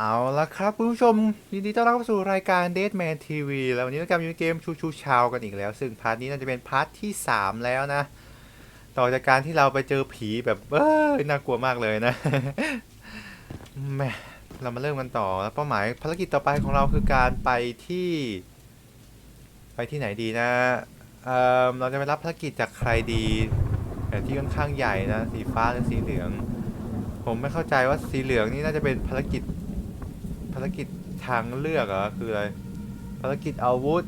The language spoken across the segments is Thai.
เอาละครับคุณผู้ชม ยินดีต้อนรับสู่รายการ Deadman TV แล้ววันนี้เรากลับมาอยู่ในเกมชูชูชาวกันอีกแล้ว ซึ่งพาร์ทนี้น่าจะเป็นพาร์ทที่ 3 แล้วนะ ต่อจากการที่เราไปเจอผีแบบเอ้ยน่ากลัวมากเลยนะแมเรามาเริ่มกันต่อแล้วเป้าหมายภารกิจต่อไปของเราคือการไปที่ ไปที่ไหนดีนะเออเราจะไปรับภารกิจจากใครดีแผนที่ค่อนข้างใหญ่นะ สีฟ้าและสีเหลืองผมไม่เข้าใจว่าสีเหลืองนี่น่าจะเป็นภารกิจ ภารกิจทางเลือกเหรอคืออะไร ภารกิจอาวุธ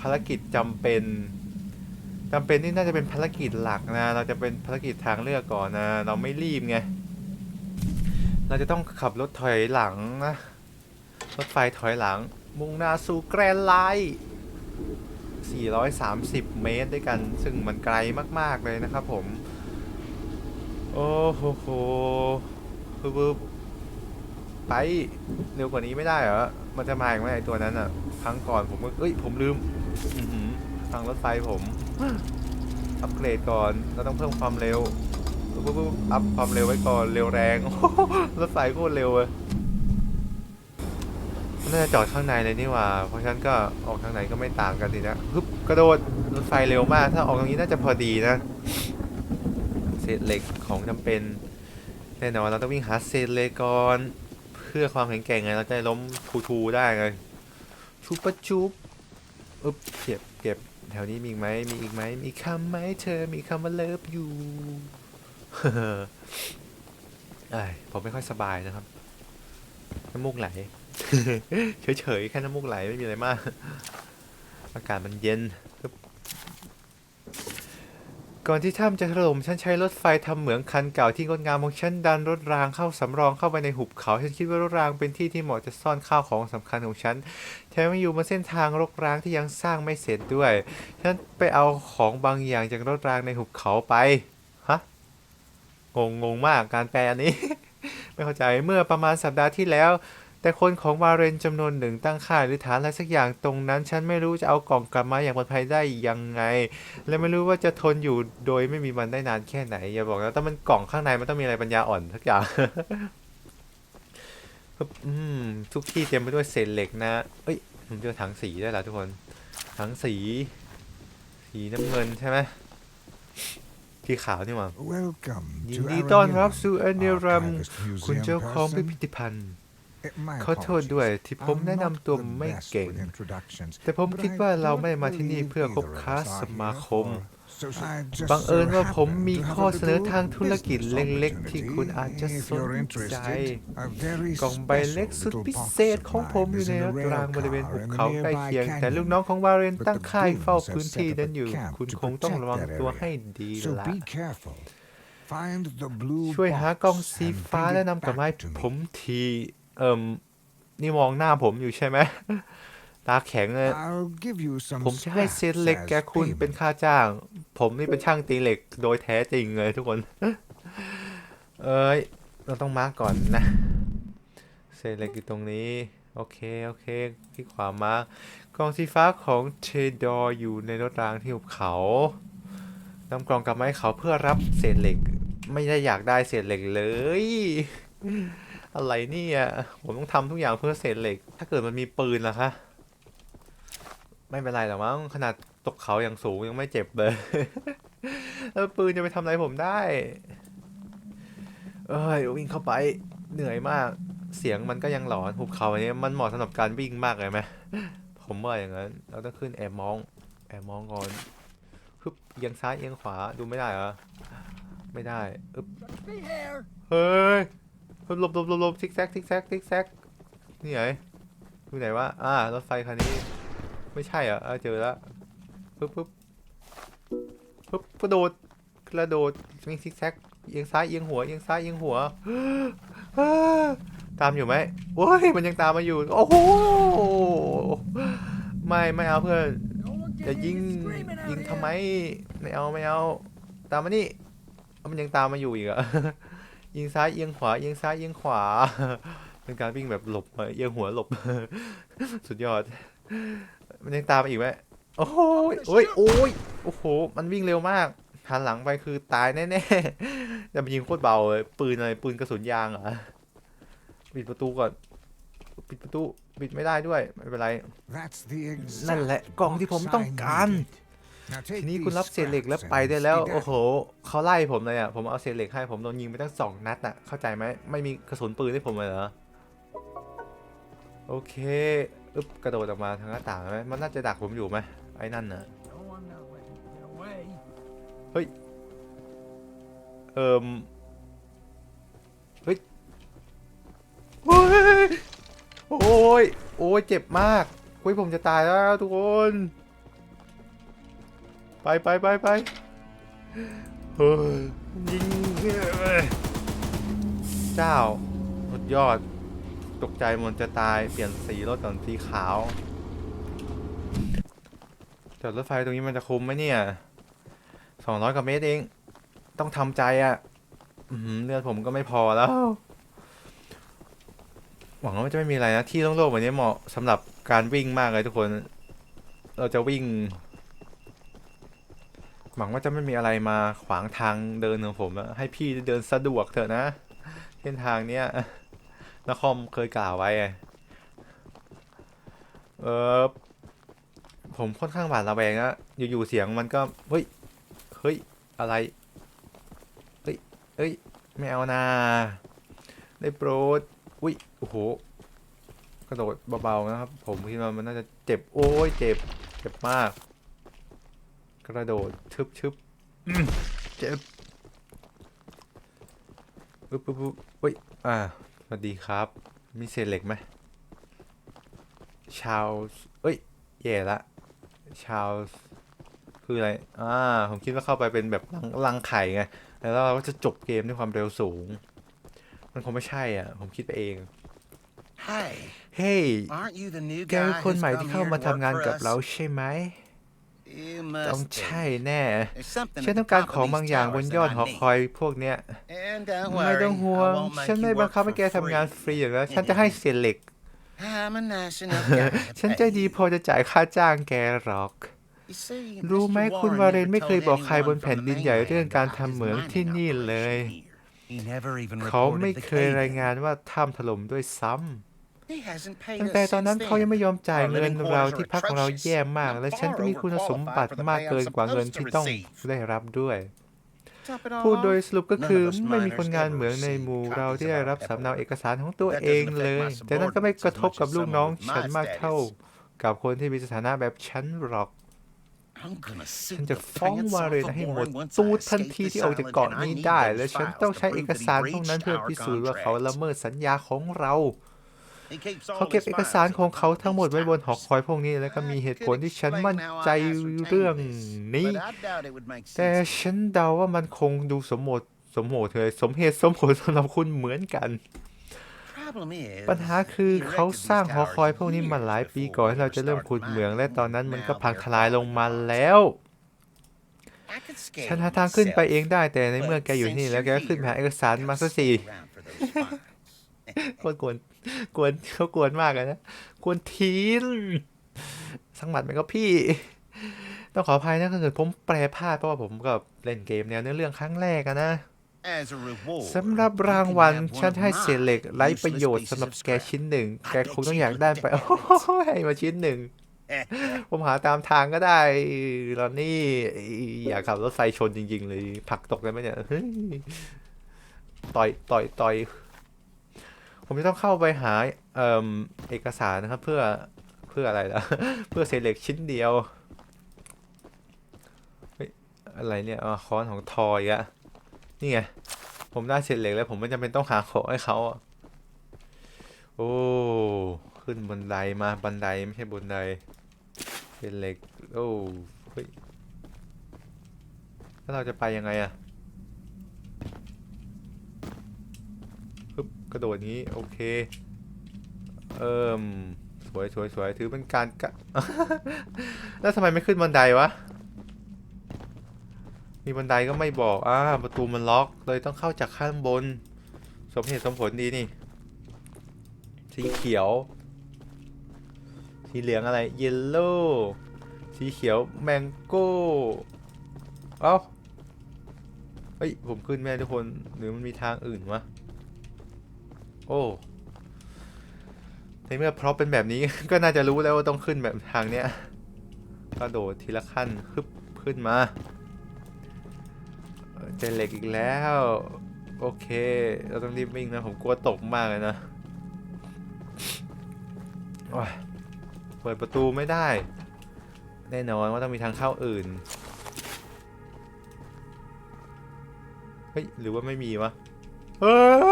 ภารกิจจำเป็นจำเป็นนี่น่าจะเป็นภารกิจหลักนะ เราจะเป็นภารกิจทางเลือกก่อนนะ เราไม่รีบไง เราจะต้องขับรถถอยหลังนะ รถไฟถอยหลัง มุ่งหน้าสู่แกรนไลน์430 เมตรด้วยกัน ซึ่งมันไกลมาก ๆ เลยนะครับผม โอ้โหโหปึ๊บปึ๊บ ไปเร็วกว่านี้ไม่ได้เหรอ มันจะมาอีกไหมไอตัวนั้นอะ ครั้งก่อนผมก็เอ้ย ผมลืมอื้อหือทางรถไฟผม อัปเกรดก่อน เราต้องเพิ่มความเร็วปึ๊บปึ๊บปึ๊บอัพความเร็วไว้ก่อน เร็วแรงโอ้โหรถไฟโคตรเร็วเลยมันน่าจะจอดข้างในเลยนี่หว่า เพราะฉะนั้นก็ออกทางไหนก็ไม่ต่างกันดีนะฮึบกระโดด รถไฟเร็วมาก ถ้าออกตรงนี้น่าจะพอดีนะ เศษเหล็กของจำเป็น แน่นอนเราต้องวิ่งหาเศษเหล็กก่อน เพื่อความแข็งแกร่งไงเราจะได้ล้มทูทูได้ไงชุบปะชุบอึ๊บเก็บเก็บแถวนี้มีอีกไหมมีอีกไหมมีคำไหมเธอมีคำว่าเลิฟอยู่ไอ้ยผมไม่ค่อยสบายนะครับ น้ำมูกไหล เฉยๆ แค่น้ำมูกไหลไม่มีอะไรมาก อากาศมันเย็น ก่อนที่ถ้ำจะถล่มฉันใช้รถไฟทำเหมืองคันเก่าที่งดงามของฉันดันรถรางเข้าสำรองเข้าไปในหุบเขา ฉันคิดว่ารถรางเป็นที่ที่เหมาะจะซ่อนข้าวของสำคัญของฉัน แถมยังอยู่บนเส้นทางรกร้างที่ยังสร้างไม่เสร็จด้วย ฉันไปเอาของบางอย่างจากรถรางในหุบเขาไป ฮะ งงงงมากการแปลอันนี้ ไม่เข้าใจ เมื่อประมาณสัปดาห์ที่แล้ว แต่คนของวาเรนจำนวนหนึ่งตั้งค่ายหรือฐานอะไรสักอย่างตรงนั้น ฉันไม่รู้จะเอากล่องกลับมาอย่างปลอดภัยได้ยังไง และไม่รู้ว่าจะทนอยู่โดยไม่มีมันได้นานแค่ไหน อย่าบอกนะแต่มันกล่องข้างในมันต้องมีอะไรปัญญาอ่อนสักอย่างอืมทุกที่เต็มไปด้วยเศษเหล็กนะ เอ้ยผมเจอถังสีได้วยเหรอทุกคน ถังสี สีน้ำเงินใช่ไหมที่ขาวนี่หว่า Welcome ยิน to ดีต้อนรับ Aranium, สู่แอนเนรัม archivist คุณ museum เจ้าของพิ person. พิธภัณฑ์ Eh, my ขอโทษด้วย apologies. ที่ผม I'm แนะ not นำตัว the ไม่ best เก่ง with introductions, แต่ผม but คิด I ว่าเรา don't ไม่ได้มาที่นี่ believe เพื่อคบ either of ค้า us are สมา here คม for social- I just บังเอิญ so ว่าผม happen มี to have ข้อ a เสนอ little ทางธุรกิจ business เล็กๆ ที่คุณ opportunity. อาจจะ If ส you're น interested, ใจ a very กล่องใบเล็ก special สุด little พิ box เศษ of ของผม mine อยู่ is ใน in ร a ถราง rail บริเวณ car หุบ in the เขาใกล้ nearby เคียง แต่ canyon. ลูกน้องของวาเรน But ตั้ง the ค่ายเฝ้า goons have พื้น set ที่ up a นั้นอยู่ camp คุณ to คงต้อง protect ระวัง that ตัว area. ให้ดี So ละ be careful. Find the blue ช่วยหากล่อง box สี and ฟ้า bring และ it นำกลับมาให้ back to me. ผมที เอิ่มนี่มองหน้าผมอยู่ใช่ไหมตาแข็งเลย I'll give you some ผมจะให้เศษเหล็ก scraps แก as คุณเป็น payment. ค่าจ้าง ผมนี่เป็นช่างตีเหล็กโดยแท้จริงเลยทุกคน เอ้ย เราต้องมาร์กก่อนนะเศษเหล็กอยู่ตรงนี้ โอเค โอเคคลิกขวามาร์กกล่องสีฟ้าของเทดอร์อยู่ในรถรางที่หุบเขานำกล่องกลับมาให้เขาเพื่อรับเศษเหล็ก ไม่ได้อยากได้เศษเหล็กเลย อะไรเนี่ยผมต้องทำทุกอย่างเพื่อเศษเหล็ก ถ้าเกิดมันมีปืนล่ะคะ ไม่เป็นไรหรอกมั้งขนาดตกเขาอย่างสูงยังไม่เจ็บเลยแล้วปืนจะไปทำอะไรผมได้ เอ้ยวิ่งเข้าไปเหนื่อยมาก เสียงมันก็ยังหลอนหุบเขาอันนี้มันเหมาะสำหรับการวิ่งมากเลยไหมผมว่าอย่างนั้น เราต้องขึ้นแอบมอง แอบมองก่อนฮึบเอียงซ้ายเอียงขวาดูไม่ได้เหรอไม่ได้อึบเฮ้ย หลบหลบหลบหลบซิกแซกซิกแซกซิกแซกนี่ไงอยู่ไหนวะอ่ารถไฟคันนี้ ไม่ใช่เหรออะเจอแล้วปึ๊บปึ๊บปึ๊บกระโดดกระโดดวิ่งซิกแซกเอียงซ้ายเอียงหัวเอียงซ้ายเอียงหัวตามอยู่ไหมโอ้ยมันยังตามมาอยู่โอ้โหไม่ไม่เอาเพื่อนจะยิงยิงทำไมไม่เอาไม่เอา ตามมานี่มันยังตามมาอยู่อีกอะ ยิงซ้ายเอียงขวาเอียงซ้ายเอียงขวาเป็นการวิ่งแบบหลบเอียงหัวหลบ สุดยอด มันยังตามมาอีกไหมโอ้โหโอ้ยโอ้ยโอ้โห มันวิ่งเร็วมากหันหลังไปคือตายแน่ๆแต่มันยิงโคตรเบาเลยปืนอะไรปืนกระสุนยางเหรอปิดประตูก่อนปิดประตูปิดไม่ได้ด้วยไม่เป็นไร That's the นั่น exact แหละกล่องที่ผมต้องการ box I needed. Now ที take นี้ these คุณรับเศษเหล็กแล้ว scraps ไป and ได้แล้ว skedaddle. โอ้โหเขาไล่ผมเลยอะผมเอาเศษเหล็กให้ผมโดนยิงไปตั้งสองนัดอะเข้าใจไหมไม่มีกระสุนปืนให้ผมเลยเหรอโอเคอึ๊บกระโดดออกมาทางหน้าต่างไหมมันน่าจะดักผมอยู่ไหมไอ้นั่นน่ะ No one knows where to get away. เอิมเฮ้ยโอ้ยโอ้ยโอ้ยเจ็บมากเฮ้ยผมจะตายแล้วทุกคน ไปไปไปไปเฮ้ยยิงเอ้ยเจ้าสุดยอด ตกใจมันจะตายเปลี่ยนสีรถก่อนสีขาวจอดรถไฟตรงนี้มันจะคุ้มไหมเนี่ยสองร้อยกว่าเมตรเอง ต้องทำใจอะ่ะอื้อหือเลือดผมก็ไม่พอแล้ว หวังว่ามันจะไม่มีอะไรนะ ที่โล่งๆแบบนี้เหมาะสำหรับการวิ่งมากเลยทุกคน เราจะวิ่ง หวังว่าจะไม่มีอะไรมาขวางทางเดินของผมให้พี่เดินสะดวกเถอะนะเส้นทางเนี้ยนครเคยกล่าวไว้เออผมค่อนข้างหวาดระแวงอะอยู่ๆเสียงมันก็เฮ้ยเฮ้ยอะไรเฮ้ยเฮ้ยไม่เอานาได้โปรดอุ้ยโอ้โหกระโดดเบาๆนะครับ ผมคิดว่ามันน่าจะเจ็บโอ้ยเจ็บเจ็บมาก กระโดดชึบชึบอืมเจ็บปึ๊บปึ๊บปึ๊บเฮ้ยอ่าสวัสดีครับ มีเศษเหล็กไหมชาวเอ้ยแย่ละชาวคืออะไรอ่าผมคิดว่าเข้าไปเป็นแบบรังรังไข่ไงแล้วเราก็จะจบเกมด้วยความเร็วสูง มันคงไม่ใช่อะ ผมคิดไปเอง Hey, เฮ้ย aren't you the new แก guy คือคน who's ใหม่ come ที่เข้า here มา to ทำ work งาน for กับ us? เราใช่ไหม You ต้อง must ใช่ be. แน่ There's something ฉัน at ต้อ the งการ top ของ of บาง these อย่างบน towers ยอด that หอ I คอย need. พวกเนี้ย And don't ไม่ต้อง worry, ห่ว I ง won't make ฉัน you ไม่บัง work คับให้ for แกทำงาน free. ฟรีอย่างนั้นฉันจะให้เศษเหล็ก I'm a nice enough guy to ฉันใจ pay ดี you. พอจะจ่ายค่าจ้างแกหรอก You see, รู้ไหม Mr. คุณ Warren วาเรน never ไม่เคย told บอกใคร anyone บนแผ่น from the ดินใหญ่ mainland เรื่องการ about ทำ his เหมือง mining ที่นี่เลย operation here. He never even เขาไม่ reported the เคยราย cave-in. งานว่าถ้ำถล่มด้วยซ้ำ He hasn't paid ตั้ง us แต่ตอนนั้น since เขายัง then. ไม่ยอมจ่าย Our เงิน living เรา quarters ที่ are พักของเรา atrocious. แย่มาก Not และฉันก็ far มีคุณสม overqualified บัติ for the มาก pay I'm เกินกว่าเงิน supposed ที่ to ต้อง receive. ได้รับด้วย Top it all พูดโดย off, สรุปก็คือ none of us ไม่มี miners คนงาน ever เหมืองใน received หมู่เรา copies ที่ of ได้ our รับสำเนา paperwork. เอกสารของตัว That เอง doesn't เลย affect my แต่นั่นก็ไม่กระทบกับ subordinates as ลูก much as น้อง someone with ฉัน my มากเท่า status. กับคนที่มีสถานะแบบฉันหรอก I'm gonna ฉั sue นจะ the ฟ้อง pants วา off เรน of ให้หมด Warren once ตู I ดทัน escape ที this ที่ออกจาก island, เกาะ and I นี้ need ได้ those และฉัน files ต้อง to ใช้เอก prove that he สารพวกนั้น breached เพื่อ our พิสูจน์ว่าเขา contracts. ละเมิดสัญญาของเรา He keeps all เขาเก็บ his เอกสาร files ของเขา up ทั้งหมด these ไว้บนหอ towers. คอยพวกนี้แล้วก็มี I เหตุผ could ลที่ฉัน explain มั่น how I ใจ ascertained เรื่อง this, นี้ but I doubt it would make แต่ sense to ฉันเดาว่ามันคงดูสมเหตุสมโหตุเลยสมเหตุสมผลสำหรับคุณเหมือนกัน Problem is, ปัญหาคือ he เขา erected สร้าง these หอคอย towers พวกนี้มา years หลายปี before ก่อน we ที่เราจะเริ่ม started ขุดเหมือง mining. และตอนนั้นมันก็ Now พัง they're ทลายลงมา falling แล้ว I could scale ฉันหาทางขึ้นไป myself, เองได้แต่ในเมื่อ but แกอยู่ที่นี่ since แล้วแก you're ก็ขึ้นไปหา here, เอกสารมา gotta ซะสิ stick around for those files. โคตรกวน กวนเขากวนมากเลยนะกวนทีนสังหมัดไหมครับพี่ ต้องขออภัยนะถ้าเกิดผมแปลพลาดเพราะว่าผมก็เล่นเกมแนวเนื้อเรื่องครั้งแรกอะนะ As a reward, สำหรับ you ราง can วัล have one ฉัน of ให้เศษเหล็ก my ไร้ประโยชน์ useless สำหรับ pieces of แก scrap. ชิ้นหนึ่ง I แก bet คงต้อง you อยากได้ไป would โอ้โหให้มาชิ้นหนึ่ง ผมหาตามทางก็ได้ลอนนี่ อยากขับรถไฟชนจริง ๆ เลยผลักตกได้ไหมเนี่ยเฮ้ยต่อย ต่อย ต่อย ผมจะต้องเข้าไปหาเอ่มเอกสารนะครับเพื่อเพื่ออะไรล่ะ เพื่อเศษเหล็กชิ้นเดียวอะไรเนี่ยอ๋อค้อนของทอยอะนี่ไงผมได้เศษเหล็กแล้วผมไม่จำเป็นต้องหาของให้เขาโอ้ ขึ้นบันไดมาบันไดไม่ใช่บนไดเป็นเหล็ก โอ้เฮ้ยแล้วเราจะไปยังไงอะปึ๊บ กระโดดนี้โอเค เอิมสวยสวยสวยถือเป็นการกะแล้วทำไมไม่ขึ้นบันไดวะ มีบันไดก็ไม่บอกอ่าประตูมันล็อกเลยต้องเข้าจากข้างบน สมเหตุสมผลดีนี่ สีเขียว สีเหลืองอะไร เยลโล่สีเขียวแมงโก้เอ้าเฮ้ย ผมขึ้นแม่ทุกคน หรือมันมีทางอื่นวะ โอ้ในเมื่อพร็อพเป็นแบบนี้ ก็น่าจะรู้แล้วว่าต้องขึ้นแบบทางเนี้ยกระโดดทีละขั้นฮึบขึ้นมาเจอเหล็กอีกแล้ว โอเค เราต้องรีบวิ่งนะ ผมกลัวตกมากเลยนะเปิดประตูไม่ได้ แน่นอนว่าต้องมีทางเข้าอื่น เฮ้ย หรือว่าไม่มีวะ เฮ้ย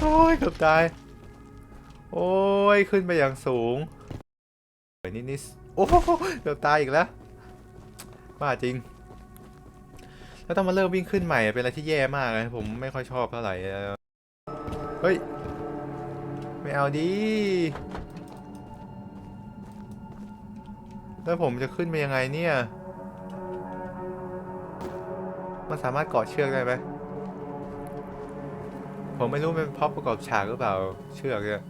โอ้ยเกือบตาย โอ้ย ขึ้นไปอย่างสูงนี่นี่โอ้โหเกือบตายอีกแล้วว่าจริง แล้วต้องมาเริ่มวิ่งขึ้นใหม่เป็นอะไรที่แย่มากเลยผมไม่ค่อยชอบเท่าไหร่เฮ้ย ไม่เอาดีแล้วผมจะขึ้นไปยังไงเนี่ย มันสามารถเกาะเชือกได้ไหม ผมไม่รู้เป็นเพราะประกอบฉากหรือเปล่า เชือกเนี่ย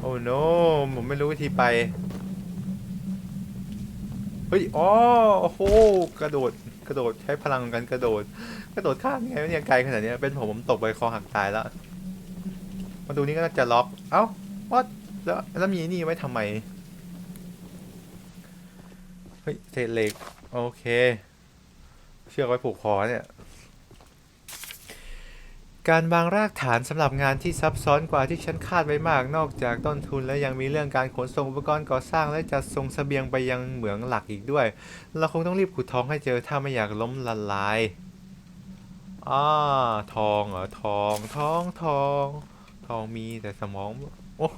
โอ้ no ผมไม่รู้วิธีไป เฮ้ย อ๋อ โอ้โห กระโดด กระโดด ใช้พลังกันกระโดด กระโดดข้ามยังไงวะเนี่ยไกลขนาดเนี้ยเป็นผมผมตกไปคอหักตายแล้วมาดูนี่ก็น่าจะล็อก เอ้าวัดแล้วแล้วมีนี่ไว้ทำไม เฮ้ยเศษเหล็ก โอเค เชือกไว้ผูกคอเนี่ย การวางรากฐานสำหรับงานที่ซับซ้อนกว่าที่ฉันคาดไว้มาก นอกจากต้นทุนและยังมีเรื่องการขนส่งอุปกรณ์ก่อสร้างและจัดส่งเสบียงไปยังเหมืองหลักอีกด้วย เราคงต้องรีบขุดท้องให้เจอถ้าไม่อยากล้มละลาย อ่าทองเหรอทองทองทอง ทองมีแต่สมอง โอ้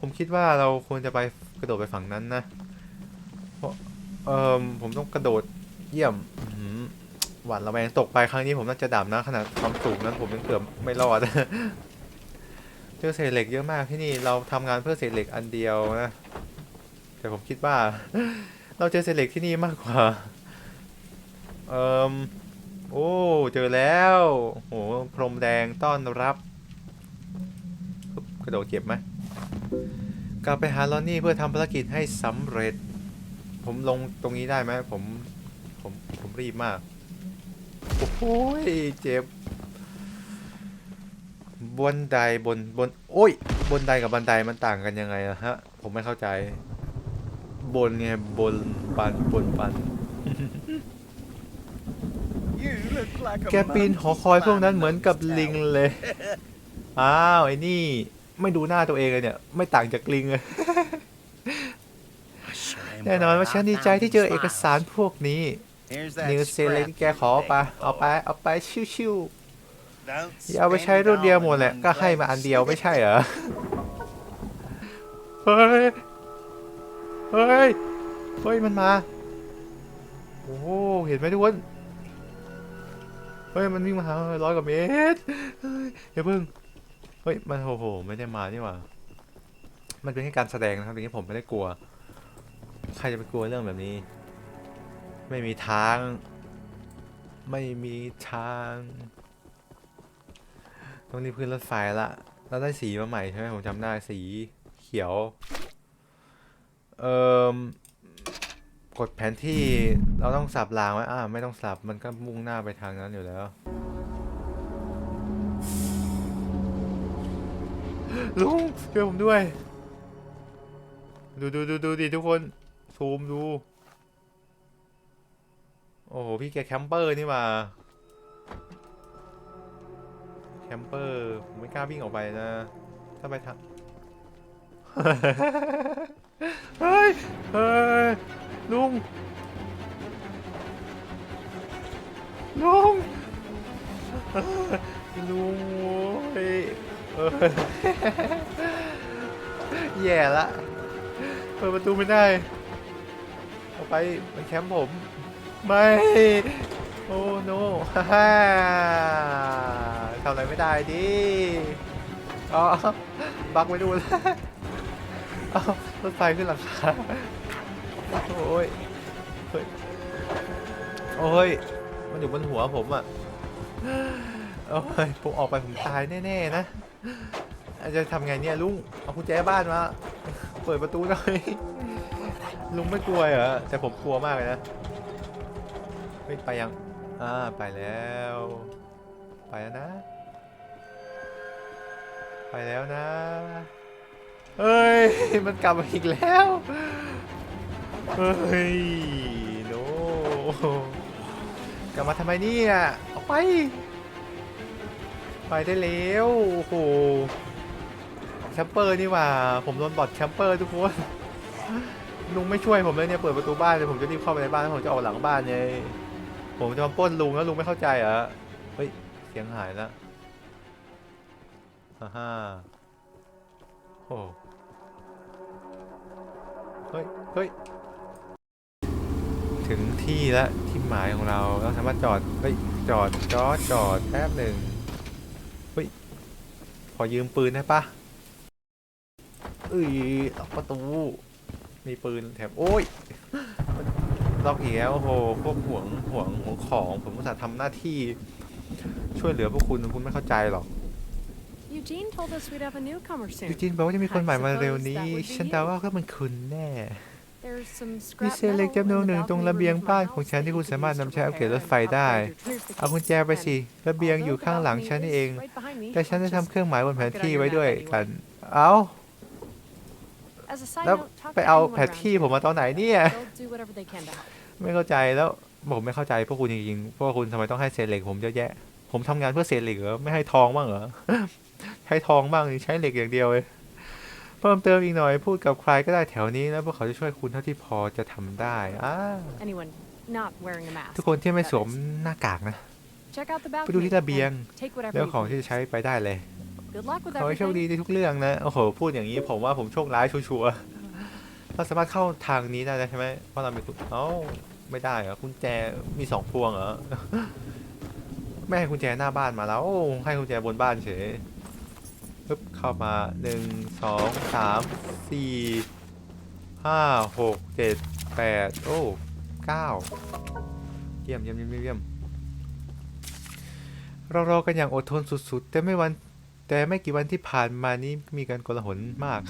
ผมคิดว่าเราควรจะไปกระโดดไปฝั่งนั้นนะเพราะเอ่อผมต้องกระโดดเยี่ยมหือหวาดระแวงตกไปครั้งนี้ผมน่าจะดับนะขนาดความสูงนั้นผมยังเกือบไม่รอดเจอเศษเหล็กเยอะมากที่นี่เราทำงานเพื่อเศษเหล็กอันเดียวนะแต่ผมคิดว่า เราเจอเศษเหล็กที่นี่มากกว่า เอ่ม โอ้ เจอแล้วโหพรมแดงต้อนรับกระโดดเก็บไหมกลับไปหาลอนนี่เพื่อทำภารกิจให้สำเร็จ ผมลงตรงนี้ได้ไหมผมผมผมรีบมาก โอ้โหเจ็บบนไดบนบนโอ้ย บนไดกับบันไดมันต่างกันยังไงอะฮะ ผมไม่เข้าใจ บนไงบนปันบนปัน You look like a แกปีนหอคอยพวกนั้นเหมือนกับลิงเลย อ้าวไอ้นี่ ไม่ดูหน้าตัวเองเลยเนี่ย ไม่ต่างจากลิงเลย แน่นอนว่าฉันดีใจที่เจอเอกสารพวกนี้ นิวเซเลที่แกขอไปเอาไป เอาไปชิวๆอย่าเอาไปใช้รุ่นเดียวหมดแหละ ก็ให้มาอันเดียวไม่ใช่เหรอ เฮ้ย เฮ้ย เฮ้ยมันมา โอ้โหเห็นไหมทุกคนเฮ้ยมันวิ่งมาหาร้อยกว่าเมตรเฮ้ยอย่าเพิ่งเฮ้ยมันโอ้โหไม่ได้มานี่หว่ามันเป็นแค่การแสดงนะครับทีนี้ผมไม่ได้กลัว ใครจะไปกลัวเรื่องแบบนี้ ไม่มีทาง ไม่มีทางต้องรีบขึ้นรถไฟละเราได้สีมาใหม่ใช่ไหมผมจำได้สีเขียว เอ่ม กดแผนที่เราต้องสับรางไว้อ่าไม่ต้องสับมันก็มุ่งหน้าไปทางนั้นอยู่แล้ว ลุงช่วยผมด้วย ดูดูดูดูดิทุกคนซูมดู โอ้โห พี่แกแคมเปอร์นี่มาแคมเปอร์ผมไม่กล้าวิ่งออกไปนะ ถ้าไปทาง เฮ้ย เฮ้ย ลุง ลุง ลุงโอ้ยเออแย่ละ เปิดประตูไม่ได้ออกไปมันแคมป์ผม ไม่ โอ้โนฮ่าฮ่าทำอะไรไม่ได้ดิ อ๋อ บักไม่ดูแล้ว รถไฟขึ้นหลังคาโอ้ยเฮ้ยโอ้ย มันอยู่บนหัวผมอะโอ้ยผมออกไปผมตายแน่ๆนะอาจจะทำไงเนี่ยลุงเอากุญแจบ้านมา เปิดประตูหน่อยลุงไม่กลัวเหรอแต่ผมกลัวมากเลยนะเฮ้ยไปยังอ่าไปแล้ว ไปแล้วนะ ไปแล้วนะ เฮ้ย มันกลับมาอีกแล้ว เฮ้ย โน กลับมาทำไมเนี่ยออกไป ไปได้แล้ว โอ้โหแคมเปอร์นี่ว่า ผมโดนบอทแคมเปอร์ทุกคน ลุงไม่ช่วยผมเลยเนี่ย เปิดประตูบ้านเลยผมจะรีบเข้าไปในบ้านแล้วผมจะออกหลังบ้านไงผมจะมาป้นลุงแล้วลุงไม่เข้าใจเหรอ เฮ้ย เสียงหายแล้วฮ่าฮ่าโอ้ ฮ้ยเฮ้ยถึงที่แล้วที่หมายของเราเราสามารถจอดเฮ้ยจอดจอดจอดแป๊บหนึ่งเฮ้ยขอยืมปืนได้ปะเอ้ยล็อกประตูมีปืนแถมโอ้ยล็อกอีกแล้วโอ้โหพวกห่วงห่วงห่วงของผมอุตส่าห์ทำหน้าที่ช่วยเหลือพวกคุณคุณไม่เข้าใจหรอก Eugene told us we'd have a newcomer ยู soon. จินบอกว่าจะมีคนใหม่มาเร็วนี้ I suppose that would be ฉันเดาว่าก็มันคุณแน่ There's some มี scrap เศษเหล็ก metal จำนวน in ห the นึ่งตรง balcony ระเบียง room of บ้าน my ของ house ฉัน that ที่ you คุณ could สามารถ use to นำใช้อัปเกรดรถ repair ไฟ and ได้ upgrade your เอากุญแจไปสิ ระเบียงอยู่ข้างหลังฉันนี่เอง Right behind me. แต่ฉันได้ทำเครื่องหมายบนแผน Mark it on ที่ your ไว้ map ด้วย anyway. กัน เอา As a side แล้ว note, talk ไป to เอา anyone แผน around ที่ here. ผมมาตอนไหนเนี่ย They'll do whatever they can to help. ไม่เข้าใจแล้วผมไม่เข้าใจพวกคุณจริงๆพวกคุณทำไมต้องให้เศษเหล็กผมเยอะแยะ ผมทำงานเพื่อเศษเหล็กเหรอไม่ให้ทองบ้างเหรอ ใช้ทองบ้างนี่ใช้เหล็กอย่างเดียวเลยเพิ่มเติมอีกหน่อยพูดกับใครก็ได้แถวนี้แล้วพวกเขาจะช่วยคุณเท่าที่พอจะทำได้อ่า Anyone not wearing a mask. ทุกคนที่ไม่สวม that is. หน้ากากนะ Check out the ไปดู balcony ที่ระเบียง and take whatever แล้ว you ของที่ please. จะใช้ไปได้เลย Good luck with ขอให้โชคดี everything. ในทุกเรื่องนะ โอ้โห พูดอย่างนี้ผมว่าผมโชคร้ายชัวร์ๆเราสามารถเข้าทางนี้ได้แล้วใช่ไหมเพราะเรามีกุญเอ้าไม่ได้เหรอกุญแจมีสองพวงเหรอ ไม่ให้กุญแจหน้าบ้านมาแล้วโอ้ให้กุญแจบนบ้านเฉย ปึ๊บเข้ามาหนึ่งสองสามสี่ห้าหกเจ็ดแปดโอ้เก้าเยี่ยมเยี่ยมเยี่ยมเยี่ยมเรารอกันอย่างอดทนสุดๆ แต่ไม่วันแต่ไม่กี่วันที่ผ่านมานี้มีการโกลาหลมาก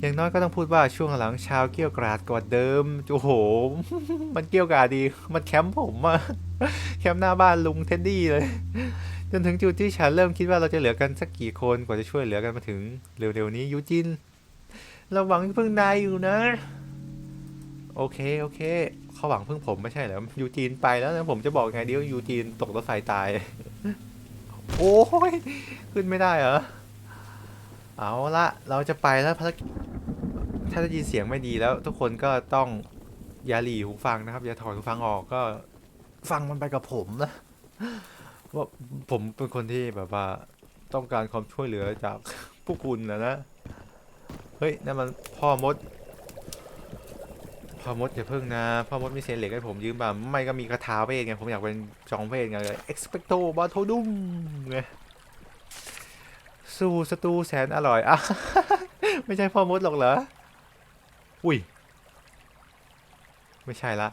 อย่างน้อยก็ต้องพูดว่าช่วงหลังชาวเกี้ยวกราดกว่าเดิม โอ้โห มันเกี้ยวกราดดี มันแคมป์ผมอะแคมป์หน้าบ้านลุงเท็ดดี้เลย จนถึงจุดที่ฉันเริ่มคิดว่าเราจะเหลือกันสักกี่คนกว่าจะช่วยเหลือกันมาถึงเร็วๆนี้ยูจินเราหวังพึ่งนายอยู่นะ โอเคโอเคเขาหวังพึ่งผมไม่ใช่เหรอยูจีนไปแล้วนะผมจะบอกไงเดียวยูจีนตกรถไฟตาย โอ้ยขึ้นไม่ได้เหรอเอาละเราจะไปแล้วภารกิจถ้าได้ยินเสียงไม่ดีแล้ว ทุกคนก็ต้องอย่าหลีหูฟังนะครับอย่าถอดหูฟังออกก็ ฟังมันไปกับผมนะ ว่าผมเป็นคนที่แบบว่าต้องการความช่วยเหลือจากพวกคุณนะนะ เฮ้ยนั่นมันพ่อมด พ่อมดอย่าเพิ่งนะ พ่อมดมีเศษเหล็กให้ผมยืมบ้าไม่ก็มีคาถาเวทไง ผมอยากเป็นจองเวทไงเลย expecto batodum ไงสู้สตูแสนอร่อยอะไม่ใช่พ่อมดหรอกเหรอ อุ้ย ไม่ใช่ละ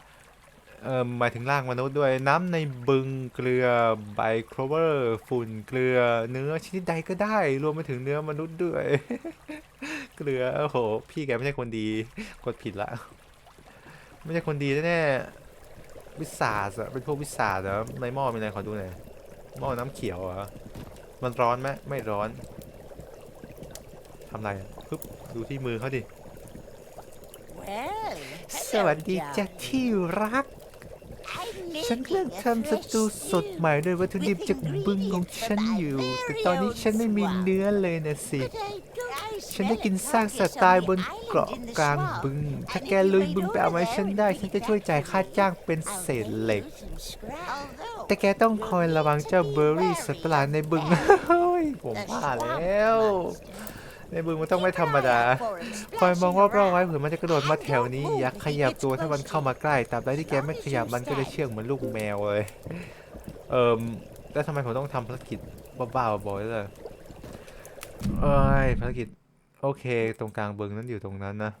เอ่อหมายถึงร่างมนุษย์ด้วยน้ำในบึงเกลือใบโครเวอร์ฝุ่นเกลือเนื้อชนิดใดก็ได้ รวมไปถึงเนื้อมนุษย์ด้วย เกลือโอ้โห พี่แกไม่ใช่คนดีกดผิดละ ไม่ใช่คนดีแน่ๆวิสาสอะเป็นพวกวิสาสเหรอในหม้อมีอะไรขอดูหน่อยหม้อน้ำเขียวเหรอมันร้อนไหมไม่ร้อนทำไรอะปึ๊บดูที่มือเขาดิ Well, สวัสดีจ้ะที่รัก ฉันกำลังทำสตูสดใหม่ด้วยวัตถุดิบจากบึงของฉันอยู่ แต่ตอนนี้ฉันไม่มีเนื้อเลยนะสิ ฉันได้กินซากสัตว์ตายบนเกาะกลางบึง ถ้าแกลุยบึงไปเอามาให้ฉันได้ ฉันจะช่วยจ่ายค่าจ้างเป็นเศษเหล็ก แต่แกต้องคอยระวังเจ้าเบอร์รี่สัตว์ประหลาดในบึงเฮ้ยผมว่าแล้ว ในบึงมันต้องไม่ธรรมดาคอยมองรอบๆไว้เผื่อมันจะกระโดดมาแถวนี้อยากขยับตัวถ้ามันเข้ามาใกล้ตราบใดที่แกไม่ขยับมันก็จะเชื่องเหมือนลูกแมวเลยเอิมแล้วทำไมผมต้องทำภารกิจบ้าๆบอยๆเลยเอ้ยภารกิจโอเค ตรงกลางบึงนั้นอยู่ตรงนั้นนะ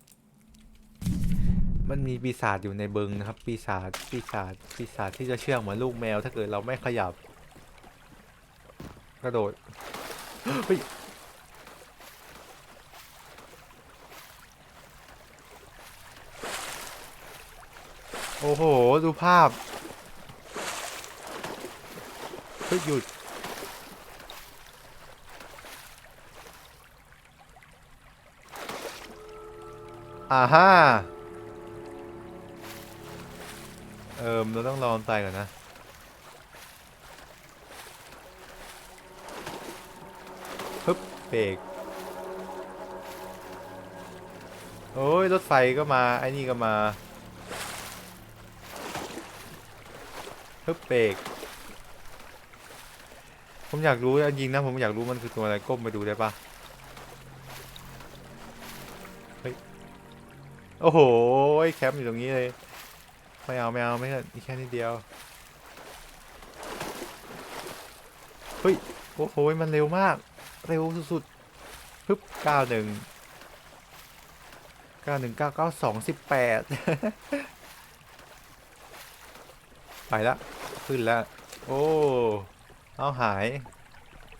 มันมีปีศาจอยู่ในบึงนะครับ ปีศาจปีศาจปีศาจที่จะเชื่องเหมือนลูกแมว ถ้าเกิดเราไม่ขยับ กระโดดเฮ้ย โอ้โห ดูภาพเฮ้ยหยุด อ่าฮ่า เอิมเราต้องรอมันไปก่อนนะฮึบเบรกโอ้ย รถไฟก็มา ไอ้นี่ก็มา ฮึบเบรกผมอยากรู้จริงนะผมอยากรู้มันคือตัวอะไรก้มไปดูได้ปะเฮ้ยโอ้โหแคมป์อยู่ตรงนี้เลยไม่เอาไม่เอาไม่เอาอีแค่นิดเดียวเฮ้ยโอ้โหมันเร็วมาก เร็วสุดๆปึ๊บเก้าหนึ่งเก้าหนึ่งเก้าเก้าสองสิบแปด ไปละขึ้นแล้ว โอ้เอาหาย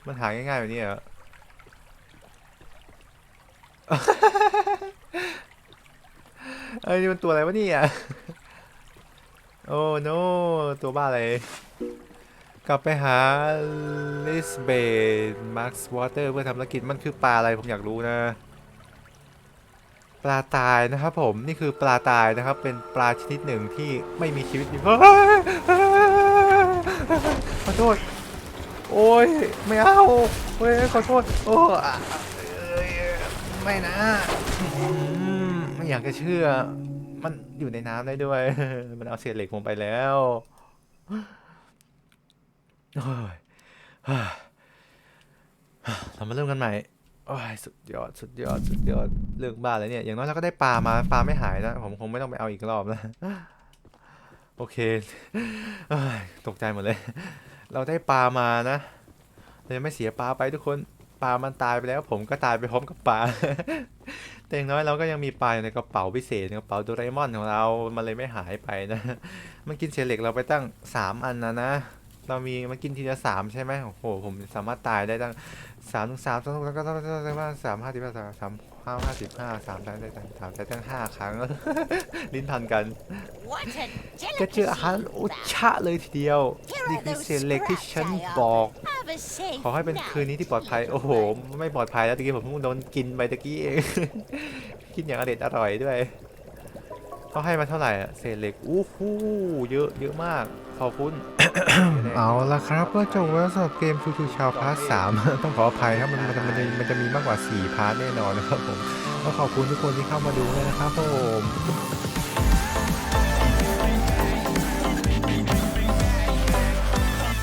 มันหายง่ายๆแบบนี้เหรอเอ้นี่มันตัวอะไรวะเนี่ยโอ้โนตัวบ้าอะไร กลับไปหาลิสเบนมาร์คสวอเตอร์เพื่อทำธุรกิจมันคือปลาอะไรผมอยากรู้นะ ปลาตายนะครับผมนี่คือปลาตายนะครับ เป็นปลาชนิดหนึ่งที่ไม่มีชีวิตอยู่เฮ้ยขอโทษโอ้ยไม่เอาเฮ้ยขอโทษโอ้ยไม่นะไม่อยากจะเชื่อ มันอยู่ในน้ำได้ด้วย มันเอาเศษเหล็กผมไปแล้วเฮ้ยเรามาเริ่มกันใหม่ โอ้ยสุดยอดสุดยอดสุดยอดเรื่องบ้าเลยเนี่ยอย่างน้อยเราก็ได้ปลามาปลาไม่หายนะผมคงไม่ต้องไปเอาอีกรอบแล้วโอเคเอ้ยตกใจหมดเลย เราได้ปลามานะเรายังไม่เสียปลาไปทุกคนปลามันตายไปแล้ว ผมก็ตายไปพร้อมกับปลาแต่อย่างน้อยเราก็ยังมีปลาอยู่ในกระเป๋าพิเศษกระเป๋าโดเรมอนของเรามันเลยไม่หายไปนะ มันกินเศษเหล็กเราไปตั้งสามอันนะนะ เรามีมันกินทีละสามใช่ไหมโอ้โห ผมสามารถตายได้ตั้งสามถึงสามสองแล้วก็ต้องต้องสามห้าสิบห้าสามสามห้าห้าสิบห้าสามได้ได้ได้งสามได้ตั้งห้าครั้ง ลิ้นพันกันก็เจออาหารอุชะเลยทีเดียวนี่คือเศษเหล็กที่ฉันบอก ขอให้เป็นคืนนี้ที่ปลอดภัย โอ้โห ไม่ปลอดภัยแล้วตะกี้ผมเพิ่งโดนกินไปตะกี้เอง กินอย่างอเด็ดอร่อยด้วยเขาให้มาเท่าไหร่เศษเหล็กอู้หูเยอะเยอะมาก ขอบคุณ เอาละครับก็จบแล้วสำหรับเกมชูชูชาวพาร์ทสามต้องขออภัยครับมันมันมันมันจะมีมากกว่า 4 พาร์ทแน่นอนนะครับผมก็ขอบคุณทุกคนที่เข้ามาดูเลยนะครับผม